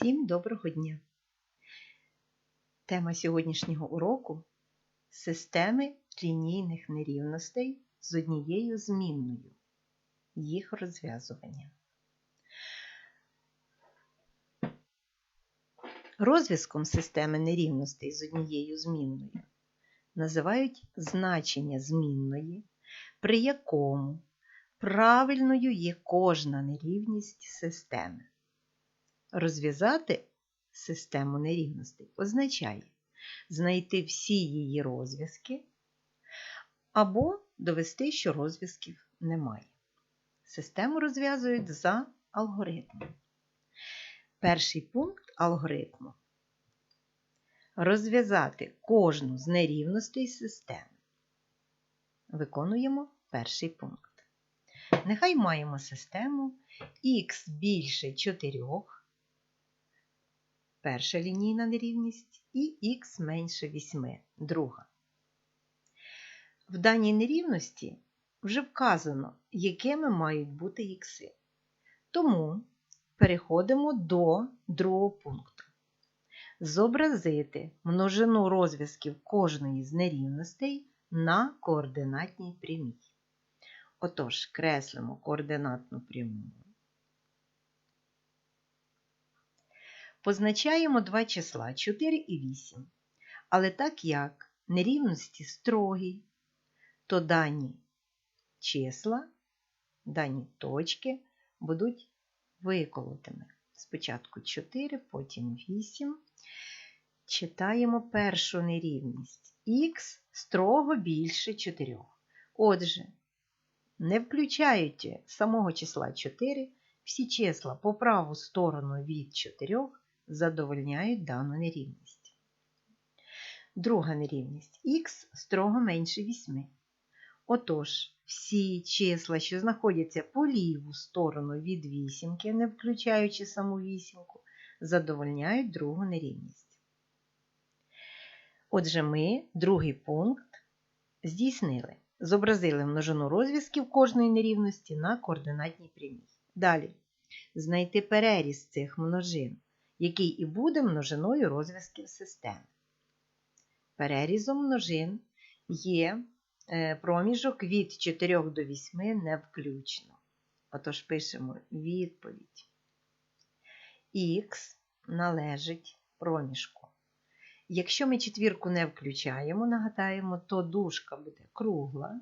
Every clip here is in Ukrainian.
Всім доброго дня! Тема сьогоднішнього уроку системи лінійних нерівностей з однією змінною. Їх розв'язування. Розв'язком системи нерівностей з однією змінною називають значення змінної, при якому правильною є кожна нерівність системи. Розв'язати систему нерівностей означає знайти всі її розв'язки або довести, що розв'язків немає. Систему розв'язують за алгоритмом. Перший пункт алгоритму розв'язати кожну з нерівностей системи. Виконуємо перший пункт. Нехай маємо систему х більше 4 перша лінійна нерівність, і х менше 8, друга. В даній нерівності вже вказано, якими мають бути ікси. Тому переходимо до другого пункту. Зобразити множину розв'язків кожної з нерівностей на координатній прямій. Отож, креслимо координатну пряму. Позначаємо два числа 4 і 8. Але так як нерівності строгі, то дані числа, дані точки будуть виколотими. Спочатку 4, потім 8. Читаємо першу нерівність. Х строго більше 4. Отже, не включаючи самого числа 4, всі числа по праву сторону від 4 задовольняють дану нерівність. Друга нерівність х строго менше 8. Отож, всі числа, що знаходяться по ліву сторону від вісімки, не включаючи саму вісімку, задовольняють другу нерівність. Отже, ми другий пункт здійснили. Зобразили множину розв'язків кожної нерівності на координатній прямій. Далі знайти переріз цих множин який і буде множиною розв'язків системи. Перерізом множин є е, проміжок від 4 до 8 не включно. Отож пишемо відповідь. Х належить проміжку. Якщо ми четвірку не включаємо, нагадаємо, то дужка буде кругла.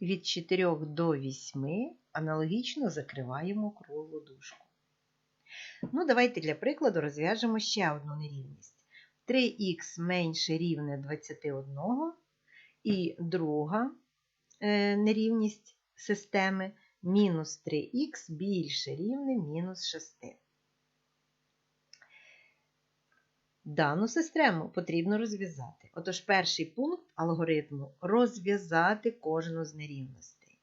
Від 4 до 8 аналогічно закриваємо круглу дужку. Ну, Давайте для прикладу розв'яжемо ще одну нерівність. 3х менше рівне 21 і друга е, нерівність системи мінус 3х більше рівне мінус 6. Дану систему потрібно розв'язати. Отож, перший пункт алгоритму розв'язати кожну з нерівностей.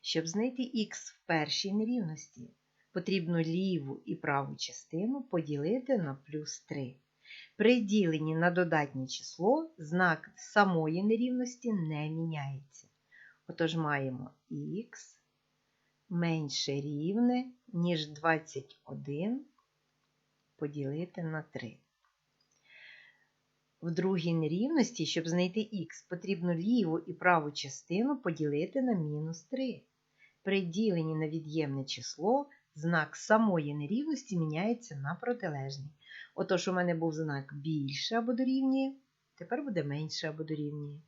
Щоб знайти х в першій нерівності, потрібно ліву і праву частину поділити на плюс 3. При діленні на додатнє число знак самої нерівності не міняється. Отож маємо х менше рівне, ніж 21 поділити на 3. В другій нерівності, щоб знайти х, потрібно ліву і праву частину поділити на мінус 3. При діленні на від'ємне число знак самої нерівності міняється на протилежний. Отож, у мене був знак більше або дорівнює, тепер буде менше або дорівнює.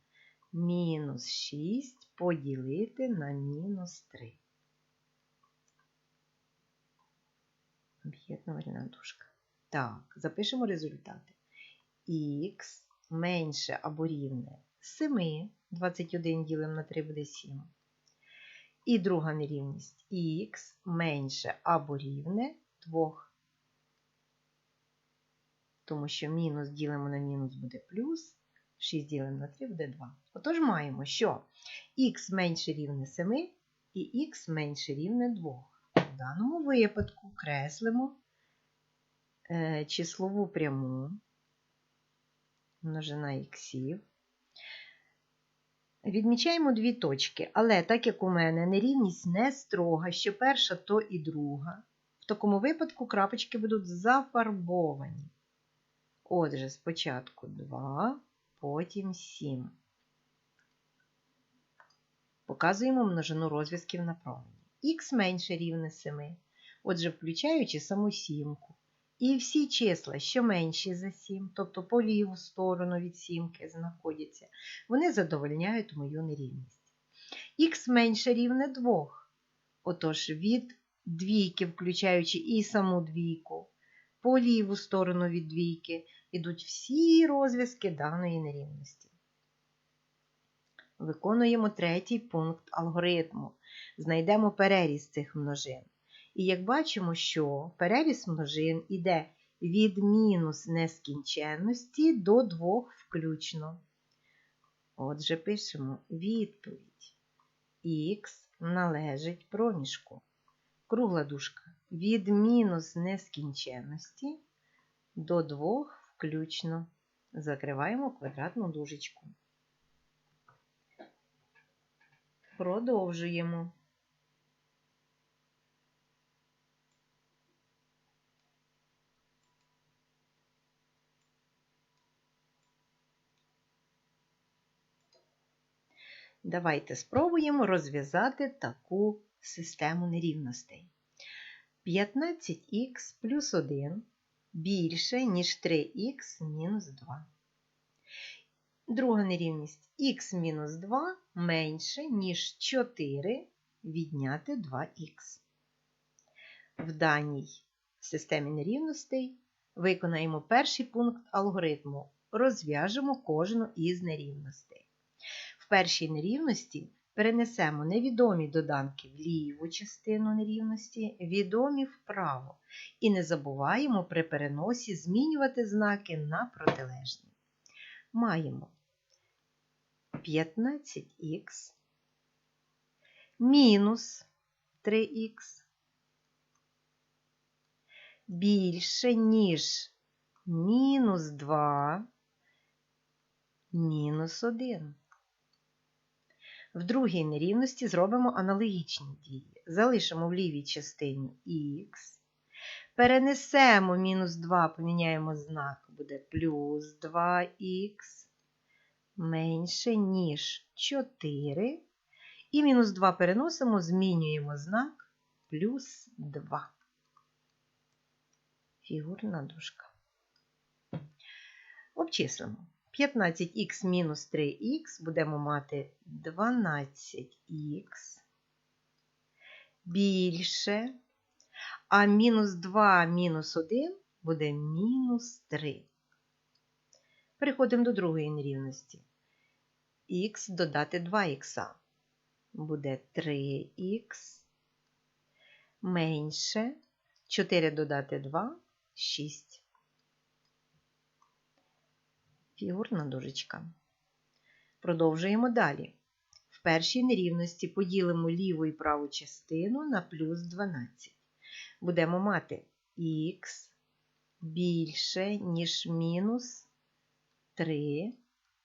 Мінус 6 поділити на мінус 3. Об'єднувальна дужка. Так, запишемо результати. Х менше або рівне 7, 21 ділимо на 3 буде 7. І друга нерівність х менше або рівне 2. Тому що мінус ділимо на мінус буде плюс, 6 ділимо на 3 буде 2. Отож маємо, що х менше рівне 7 і х менше рівне 2. В даному випадку креслимо е, числову пряму множина іксів. Відмічаємо дві точки, але так як у мене нерівність не строга, що перша, то і друга, В такому випадку крапочки будуть зафарбовані. Отже, спочатку 2, потім 7. Показуємо множину розв'язків на промені. Х менше рівне 7. Отже, включаючи саму сімку. І всі числа, що менші за 7, тобто по ліву сторону від сімки знаходяться, вони задовольняють мою нерівність. Х менше рівне 2. Отож, від двійки, включаючи і саму двійку, по ліву сторону від двійки, йдуть всі розв'язки даної нерівності. Виконуємо третій пункт алгоритму. Знайдемо переріз цих множин. І як бачимо, що переріз множин іде від мінус нескінченності до 2 включно. Отже, пишемо відповідь. Х належить проміжку. Кругла дужка від мінус нескінченності до 2 включно. Закриваємо квадратну дужечку. Продовжуємо. Давайте спробуємо розв'язати таку систему нерівностей. 15х плюс 1 більше, ніж 3х мінус 2. Друга нерівність х мінус 2 менше, ніж 4 відняти 2х. В даній системі нерівностей виконаємо перший пункт алгоритму. Розв'яжемо кожну із нерівностей. В першій нерівності перенесемо невідомі доданки в ліву частину нерівності, відомі вправо. І не забуваємо при переносі змінювати знаки на протилежні. Маємо 15х мінус 3х більше, ніж мінус 2 мінус 1. В другій нерівності зробимо аналогічні дії. Залишимо в лівій частині х. Перенесемо мінус 2, поміняємо знак, буде плюс 2х менше, ніж 4. І мінус 2 переносимо, змінюємо знак плюс 2. Фігурна дужка. Обчислимо. 15х мінус 3х будемо мати 12х більше, а мінус 2 мінус 1 буде мінус 3. Переходимо до другої нерівності. Х додати 2х. Буде 3х менше 4 додати 2 6 фігурна дужечка. Продовжуємо далі. В першій нерівності поділимо ліву і праву частину на плюс 12. Будемо мати х більше, ніж мінус 3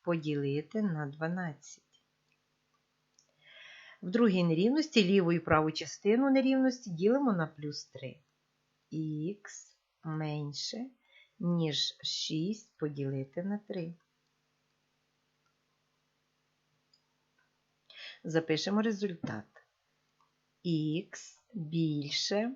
поділити на 12. В другій нерівності ліву і праву частину нерівності ділимо на плюс 3. Х менше, ніж 6 поділити на 3. Запишемо результат. Х більше.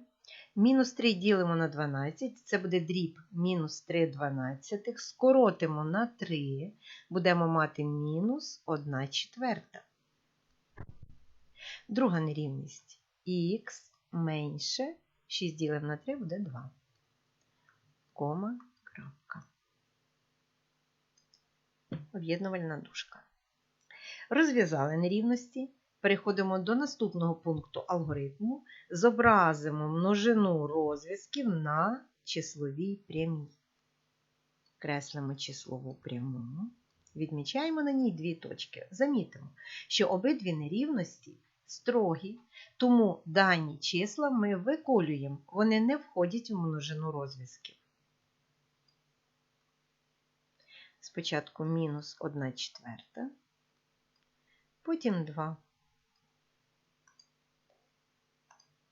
Мінус 3 ділимо на 12, це буде дріб мінус 3 дванадцятих. Скоротимо на 3, будемо мати мінус 1 четверта. Друга нерівність. Х менше 6 ділимо на 3 буде 2. Кома Об'єднувальна дужка. Розв'язали нерівності. Переходимо до наступного пункту алгоритму. Зобразимо множину розв'язків на числовій прямій. Креслимо числову пряму. Відмічаємо на ній дві точки. Замітимо, що обидві нерівності строгі, тому дані числа ми виколюємо, вони не входять в множину розв'язків. Спочатку мінус 1 четверта, потім 2.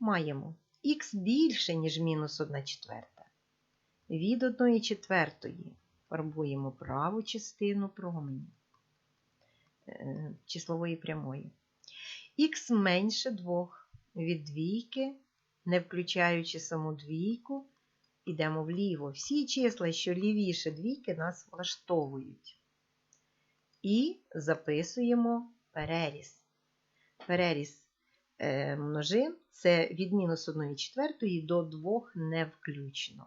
Маємо х більше, ніж мінус 1 четверта. Від 1 четвертої фарбуємо праву частину промені е, числової прямої. Х менше 2 від двійки, не включаючи саму двійку, йдемо вліво. Всі числа, що лівіше двійки, нас влаштовують. І записуємо переріз. Переріз е, множин це від мінус 1 четвертої до 2 не включно.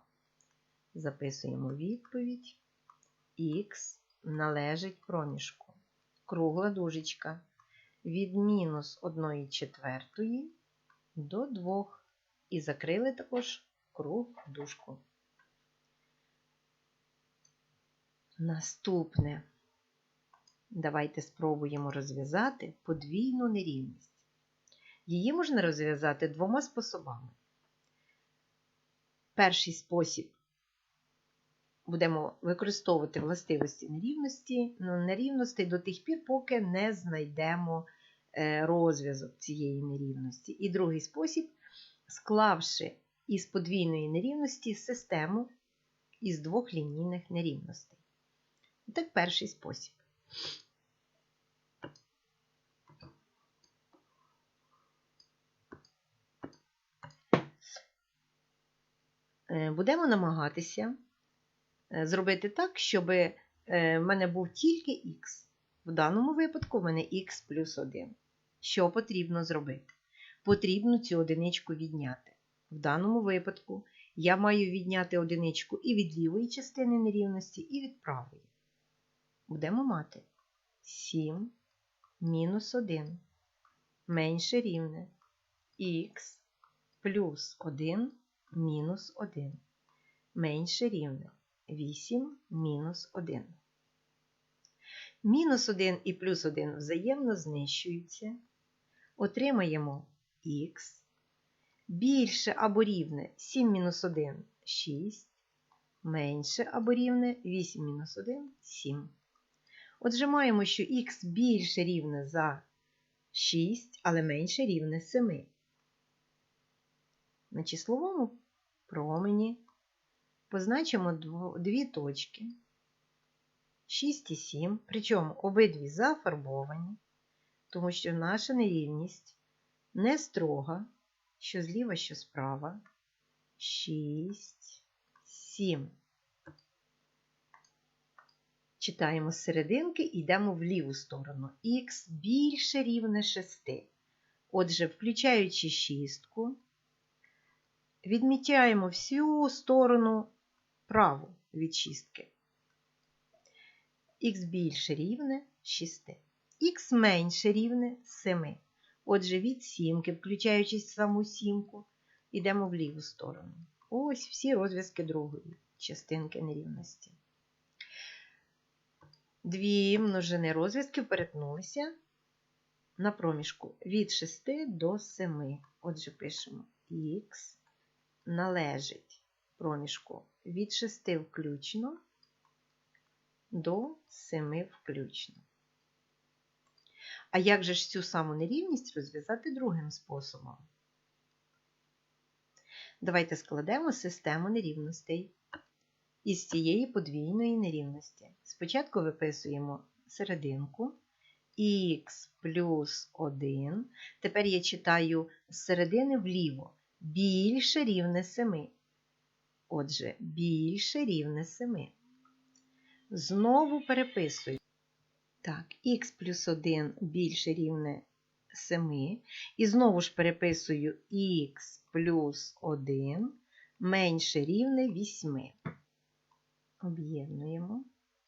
Записуємо відповідь. Х належить проміжку. Кругла дужечка. Від мінус 1 четвертої до 2. І закрили також круг дужку. Наступне. Давайте спробуємо розв'язати подвійну нерівність. Її можна розв'язати двома способами. Перший спосіб будемо використовувати властивості нерівності, ну, нерівності до тих пір, поки не знайдемо е, розв'язок цієї нерівності. І другий спосіб, склавши із подвійної нерівності систему із двох лінійних нерівностей. Так, перший спосіб. Е, будемо намагатися е, зробити так, щоб е, в мене був тільки х. В даному випадку в мене х плюс 1. Що потрібно зробити? Потрібно цю одиничку відняти. В даному випадку я маю відняти одиничку і від лівої частини нерівності, і від правої. Будемо мати 7 мінус 1 менше рівне х плюс 1 мінус 1 менше рівне 8 мінус 1. Мінус 1 і плюс 1 взаємно знищуються. Отримаємо х більше або рівне 7 мінус 1 6, менше або рівне 8 мінус 1 7. Отже, маємо, що х більше рівне за 6, але менше рівне 7. На числовому промені позначимо дві точки 6 і 7, причому обидві зафарбовані, тому що наша нерівність не строга, що зліва, що справа. 6, 7. Читаємо з серединки і йдемо в ліву сторону. Х більше рівне 6. Отже, включаючи шістку, відмічаємо всю сторону праву від шістки. Х більше рівне 6. Х менше рівне 7. Отже, від сімки, включаючи саму сімку, йдемо в ліву сторону. Ось всі розв'язки другої частинки нерівності. Дві множини розв'язків перетнулися на проміжку від 6 до 7. Отже, пишемо х належить проміжку від 6 включно до 7 включно. А як же ж цю саму нерівність розв'язати другим способом? Давайте складемо систему нерівностей із цієї подвійної нерівності. Спочатку виписуємо серединку х плюс 1. Тепер я читаю з середини вліво більше рівне 7. Отже, більше рівне 7. Знову переписую. Так, х плюс 1 більше рівне 7. І знову ж переписую х плюс 1 менше рівне 8. Об'єднуємо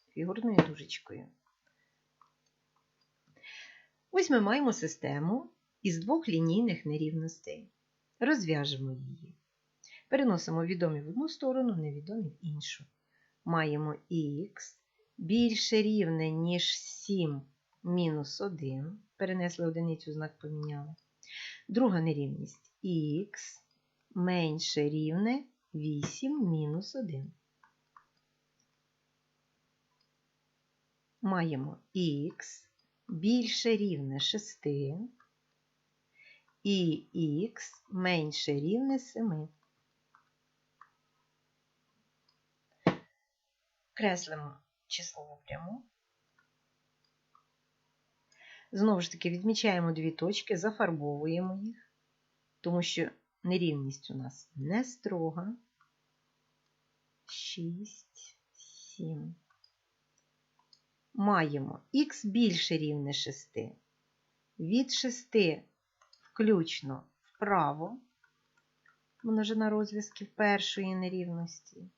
фігурною дужечкою. Ось ми маємо систему із двох лінійних нерівностей. Розв'яжемо її. Переносимо відомі в одну сторону, невідомі в іншу. Маємо х більше рівне, ніж 7 мінус 1. Перенесли одиницю, знак поміняли. Друга нерівність х менше рівне 8 мінус 1. Маємо х більше рівне 6. і х менше рівне 7. Креслимо числову пряму. Знову ж таки, відмічаємо дві точки, зафарбовуємо їх, тому що нерівність у нас не строга. 6, 7. Маємо х більше рівне 6. Від 6 включно вправо, множина розв'язків першої нерівності.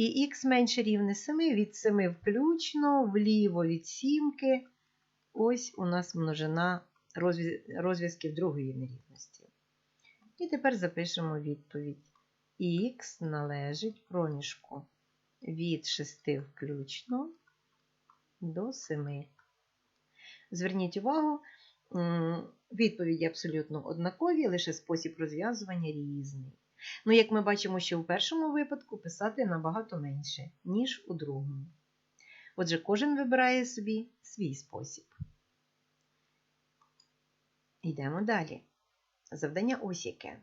І х менше рівне 7, від 7 включно, вліво від сімки. Ось у нас множина розв'язків другої нерівності. І тепер запишемо відповідь. Х належить проміжку від 6 включно до 7. Зверніть увагу, відповіді абсолютно однакові, лише спосіб розв'язування різний. Ну, як ми бачимо, що в першому випадку писати набагато менше, ніж у другому. Отже, кожен вибирає собі свій спосіб. Йдемо далі. Завдання ось яке.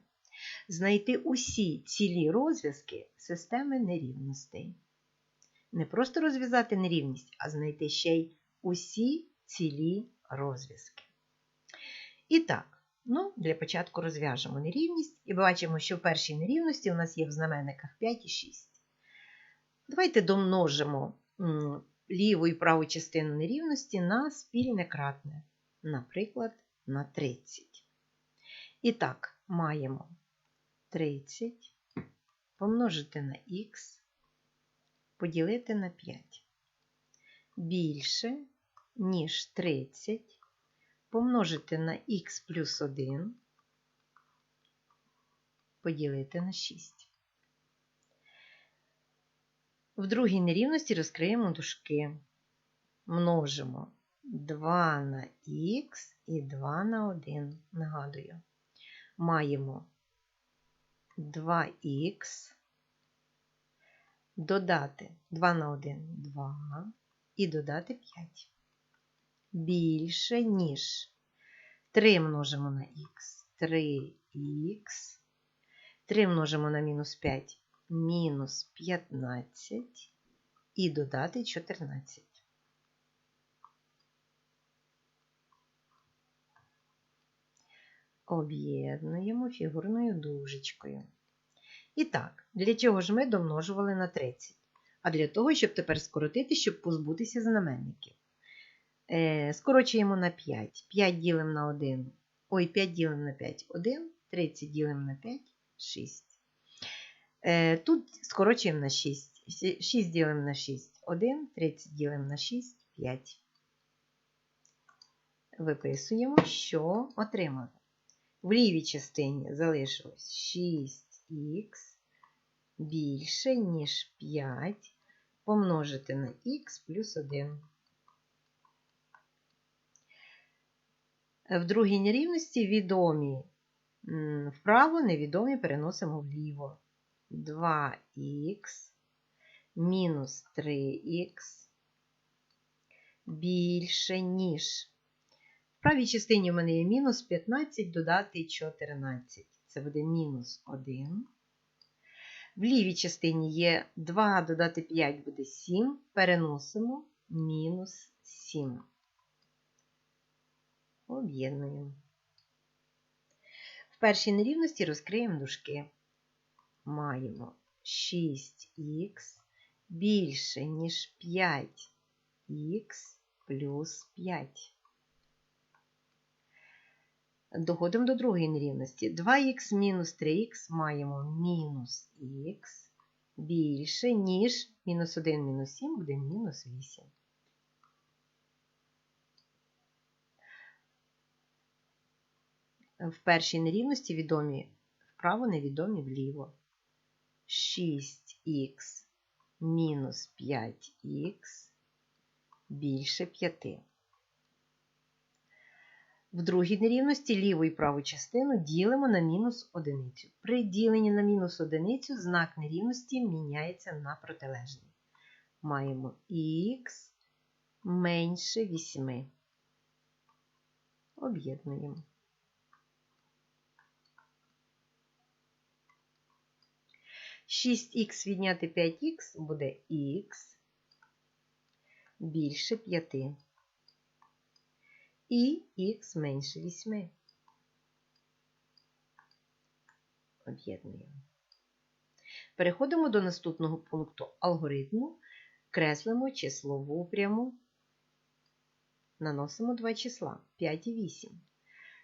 Знайти усі цілі розв'язки системи нерівностей. Не просто розв'язати нерівність, а знайти ще й усі цілі розв'язки. І так, ну, для початку розв'яжемо нерівність і бачимо, що в першій нерівності у нас є в знаменниках 5 і 6. Давайте домножимо ліву і праву частину нерівності на спільне кратне, наприклад, на 30. І так, маємо 30 помножити на х, поділити на 5. Більше, ніж 30 помножити на х плюс 1, поділити на 6. В другій нерівності розкриємо дужки. Множимо 2 на х і 2 на 1. Нагадую, маємо 2х, додати 2 на 1 2 і додати 5 більше, ніж 3 множимо на х, 3х, 3 множимо на мінус 5, мінус 15 і додати 14. Об'єднуємо фігурною дужечкою. І так, для чого ж ми домножували на 30? А для того, щоб тепер скоротити, щоб позбутися знаменників. Е, скорочуємо на 5. 5 ділимо на 1. Ой, 5 ділимо на 5 1, 30 ділимо на 5 6. Е, тут скорочуємо на 6. 6 ділимо на 6 1, 30 ділимо на 6 5. Виписуємо, що отримали. В лівій частині залишилось 6х більше, ніж 5 помножити на х плюс 1. В другій нерівності відомі вправо, невідомі переносимо вліво. 2х мінус 3х більше, ніж. В правій частині в мене є мінус 15 додати 14. Це буде мінус 1. В лівій частині є 2 додати 5 буде 7. Переносимо мінус 7 об'єднуємо. В першій нерівності розкриємо дужки. Маємо 6х більше, ніж 5х плюс 5. Доходимо до другої нерівності. 2х мінус 3х маємо мінус х більше, ніж мінус 1 мінус 7 буде мінус 8. В першій нерівності відомі вправо, невідомі вліво. 6х мінус 5х більше 5. В другій нерівності ліву і праву частину ділимо на мінус одиницю. При діленні на мінус одиницю знак нерівності міняється на протилежний. Маємо х менше 8. Об'єднуємо. 6х відняти 5х буде х більше 5. І х менше 8. Об'єднуємо. Переходимо до наступного пункту алгоритму. Креслимо числову пряму. Наносимо два числа 5 і 8.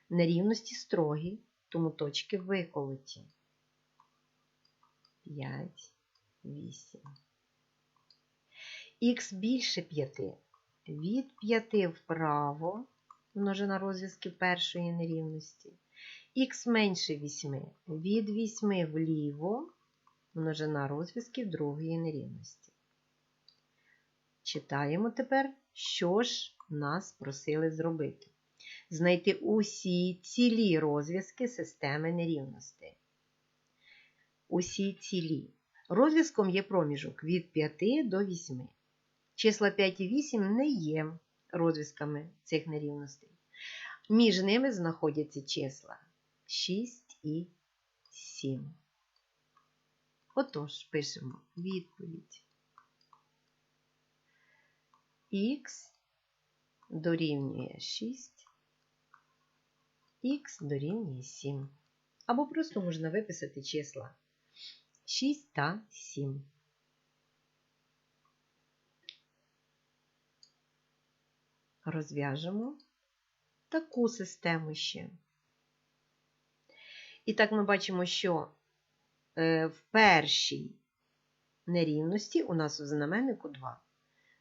Нерівності строгі, тому точки виколоті. 5, 8. Х більше 5. Від 5 вправо множина розв'язків першої нерівності. Х менше 8. Від 8 вліво множина розв'язків другої нерівності. Читаємо тепер, що ж нас просили зробити. Знайти усі цілі розв'язки системи нерівностей. Усі цілі. Розв'язком є проміжок від 5 до 8. Числа 5 і 8 не є розв'язками цих нерівностей. Між ними знаходяться числа 6 і 7. Отож, пишемо відповідь. Х дорівнює 6, х дорівнює 7. Або просто можна виписати числа 6 та 7. Розв'яжемо таку систему ще. І так ми бачимо, що е, в першій нерівності у нас у знаменнику 2.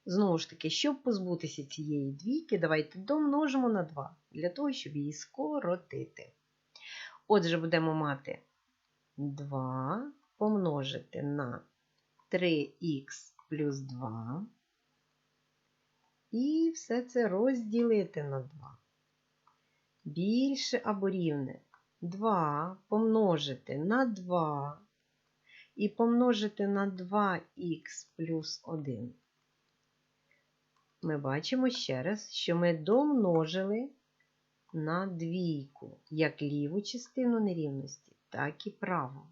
Знову ж таки, щоб позбутися цієї двійки, давайте домножимо на 2, для того, щоб її скоротити. Отже, будемо мати 2 помножити на 3х плюс 2. І все це розділити на 2. Більше або рівне 2 помножити на 2 і помножити на 2х плюс 1. Ми бачимо ще раз, що ми домножили на двійку як ліву частину нерівності, так і праву.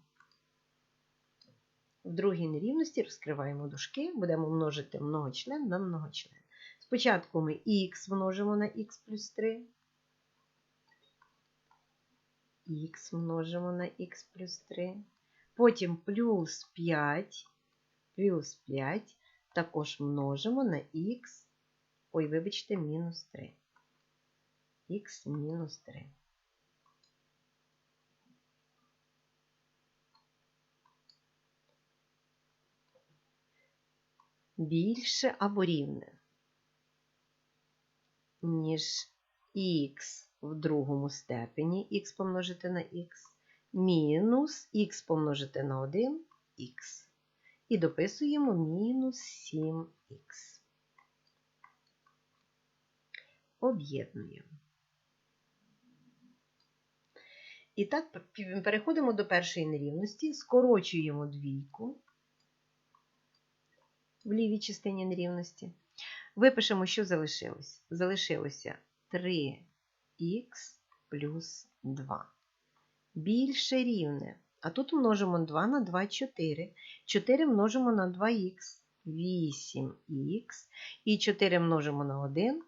В другій нерівності розкриваємо дужки, будемо множити многочлен на многочлен. Спочатку ми х множимо на х плюс 3, х множимо на х плюс 3, потім плюс 5, плюс 5 також множимо на х, ой, вибачте, мінус 3. х мінус 3. Більше або рівне, ніж х в другому степені, х помножити на х, мінус х помножити на 1 х. І дописуємо мінус 7х. Об'єднуємо. І так, переходимо до першої нерівності, скорочуємо двійку в лівій частині нерівності. Випишемо, що залишилось. Залишилося 3х плюс 2. Більше рівне. А тут множимо 2 на 2 4. 4 множимо на 2х, 8х. І 4 множимо на 1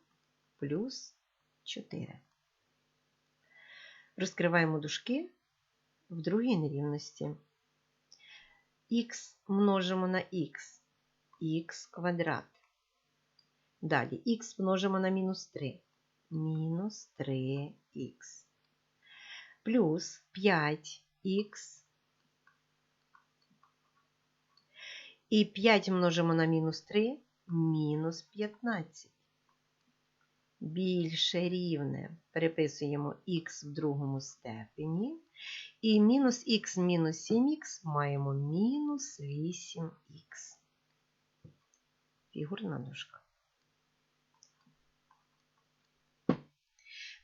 плюс 4. Розкриваємо дужки в другій нерівності. Х множимо на х, х квадрат. Далі х множимо на мінус 3, мінус 3х. Плюс 5х. І 5 множимо на мінус 3, мінус 15 більше рівне. Переписуємо х в другому степені. І мінус х мінус 7х маємо мінус 8х. Фігурна дужка.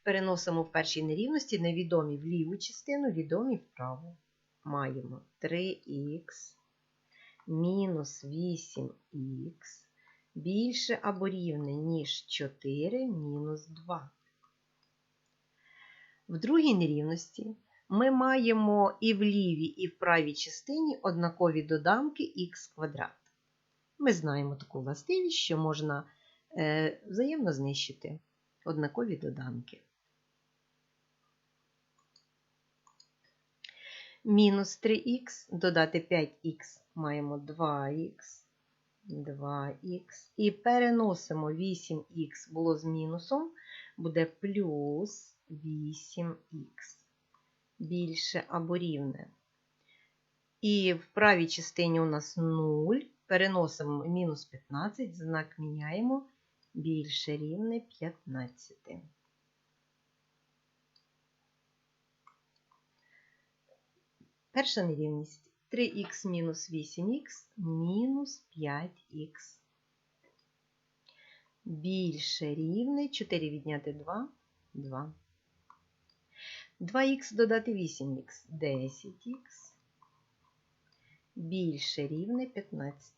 Переносимо в першій нерівності невідомі в ліву частину, відомі в праву. Маємо 3х мінус 8х більше або рівне, ніж 4 мінус 2. В другій нерівності ми маємо і в лівій, і в правій частині однакові доданки х квадрат. Ми знаємо таку властивість, що можна е, взаємно знищити однакові доданки. Мінус 3х додати 5х маємо 2х, 2х. І переносимо 8х було з мінусом, буде плюс 8х. Більше або рівне. І в правій частині у нас 0. Переносимо мінус 15, знак міняємо більше рівне 15. Перша нерівність 3х мінус 8х мінус 5х. Більше рівне 4 відняти 2 2. 2х додати 8х 10х. Більше рівне 15.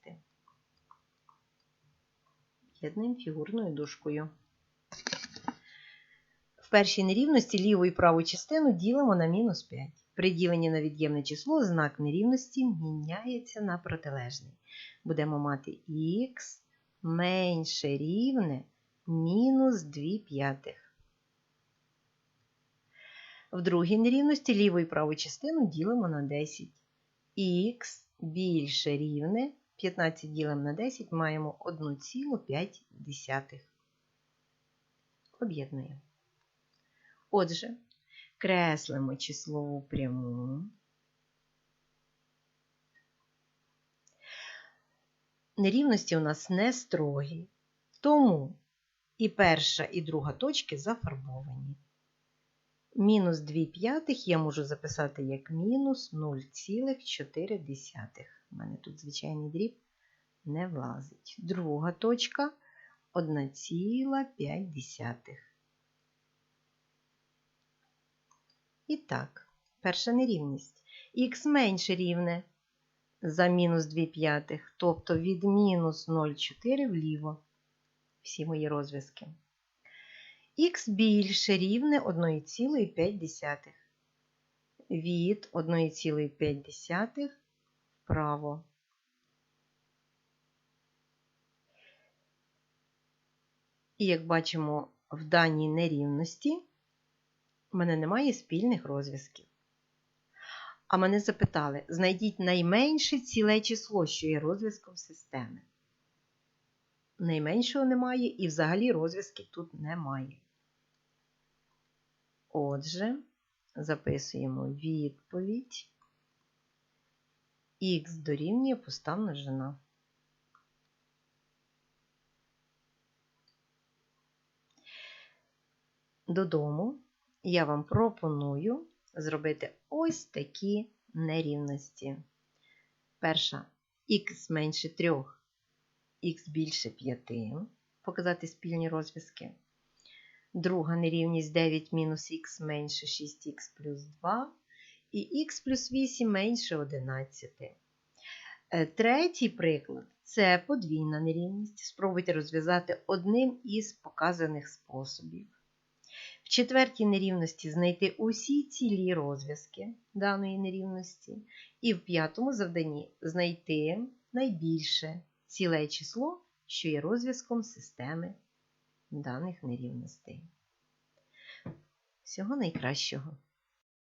Єднуємо фігурною дужкою. В першій нерівності ліву і праву частину ділимо на мінус 5. При діленні на від'ємне число знак нерівності міняється на протилежний. Будемо мати х менше рівне мінус 2 п'ятих. В другій нерівності ліву і праву частину ділимо на 10. Х більше рівне 15 ділимо на 10 маємо 1,5. Об'єднуємо. Отже, креслимо числову пряму. Нерівності у нас не строгі, тому і перша, і друга точки зафарбовані. Мінус 2 п'ятих я можу записати як мінус 0,4. У мене тут звичайний дріб не влазить. Друга точка 1,5. І так, перша нерівність. Х менше рівне за мінус 2 п'ятих, тобто від мінус 0,4 вліво. Всі мої розв'язки. Х більше рівне 1,5 від 1,5 вправо. І як бачимо, в даній нерівності в мене немає спільних розв'язків. А мене запитали: знайдіть найменше ціле число, що є розв'язком системи. Найменшого немає і взагалі розв'язків тут немає. Отже, записуємо відповідь. Х дорівнює пуста множина. Додому я вам пропоную зробити ось такі нерівності. Перша х менше 3, х більше 5, показати спільні розв'язки. Друга нерівність 9 мінус х менше 6х плюс 2 і х плюс 8 менше 11. Е, Третій приклад це подвійна нерівність. Спробуйте розв'язати одним із показаних способів. В четвертій нерівності знайти усі цілі розв'язки даної нерівності. І в п'ятому завданні знайти найбільше ціле число, що є розв'язком системи даних нерівностей. Всього найкращого!